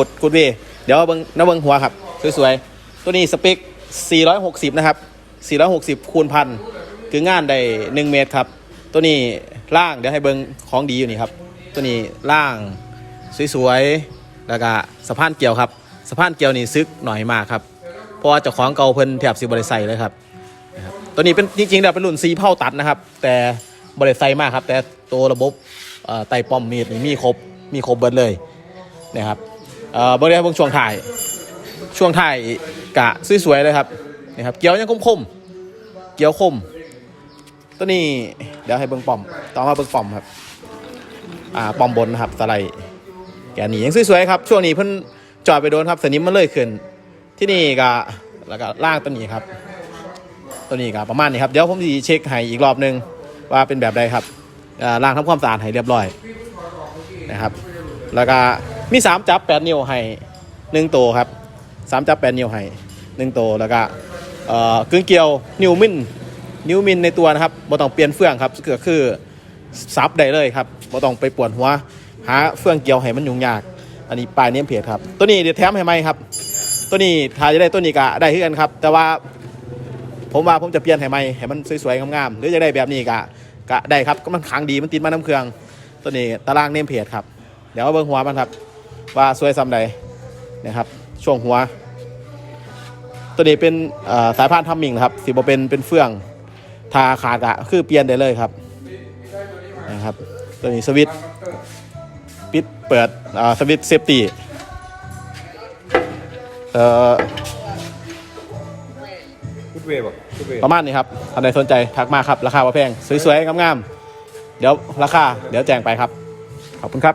กดกดเวเดี๋ยวเอาเบิ้งน้าเบิ้งหัวครับ สวยๆ ตัวนี้สเปค 460 นะครับ 460 คูณพันคืองานได้ 1 เมตรครับ ตัวนี้ล่างเดี๋ยวให้เบิ้งของดีอยู่นี่ครับ ตัวนี้ล่างสวยๆ แล้วก็สะพานเกี่ยวครับ สะพานเกี่ยวนี่ซึกหน่อยมากครับ เพราะว่าเจ้าของเก่าเพิ่นแถบสิบริใส่เลยครับ ตัวนี้เป็นจริงๆแล้วเป็นรุ่นซีเผาตัดนะครับ แต่บริใส่มากครับ แต่ตัวระบบไตปอมมีดนี่มีครบ มีครบเบิดเลยนะครับ เอ่อบริเวณเบิ่งช่วงถ่าย ช่วงถ่ายกะสวยๆเลยครับนี่ครับเกียวยังคมๆเกียวคม ตัวนี้เดี๋ยวให้เบิ่งปอม ต่อมาเบิ่งปอมครับอ่าปอมบนนะครับสไลด์แกนหนียังสวยๆครับ ช่วงนี้เพิ่นจอดไปโดนครับสนิมมันเลยขึ้น ที่นี่ก็แล้วก็ล่างตัวนี้ครับ ตัวนี้ก็ประมาณนี้ครับเดี๋ยวผมจะเช็คให้อีกรอบหนึงว่าเป็นแบบใดครับอ่าล่างทำความสะอาดให้เรียบร้อยนะครับ แล้วก็ มีสามจับแปดนิ้วให้หนึ่งตัวครับสามจับแปดนิ้วให้หนึ่งตัวแล้วก็เอ่อกึ่งเกลียวนิ้วมินนิ้วมินในตัวนะครับบ่ต้องเปลี่ยนเฟืองครับก็คือซับได้เลยครับบ่ต้องไปปวดหัวหาเฟืองเกลียวให้มันยุ่งยาก อันนี้ปลายเนียเพจครับ ตัวนี้เดี๋ยวแถมให้ไหมครับ ตัวนี้ถ้าจะได้ตัวนี้ก็ได้ที่กันครับ แต่ว่าผมว่าผมจะเปลี่ยนให้ไหมให้มันสวยๆงามๆหรือจะได้แบบนี้ก็ก็ได้ครับก็มันขังดีมันติดมาน้ำเครื่อง ตัวนี้ตารางเนมเพจครับเดี๋ยวเบิ่งหัวมันครับ ว่าสวยซ้ำใดนะครับ ช่วงหัว ตัวนี้เป็นเอ่อสายพานทัมมิงนะครับสิบเป็นเป็นเฟืองทาขาดอะคือเปลี่ยนได้เลยครับนะครับ ตัวนี้สวิตช์ปิดเปิดอ่าสวิตช์เซฟตี้เอ่อพุทเวบอกพุทเวประมาณนี้ครับท่านใดสนใจทักมาครับ ราคาว่าแพง สวยๆงามๆเดี๋ยวราคา เดี๋ยวแจ้งไปครับ ขอบคุณครับ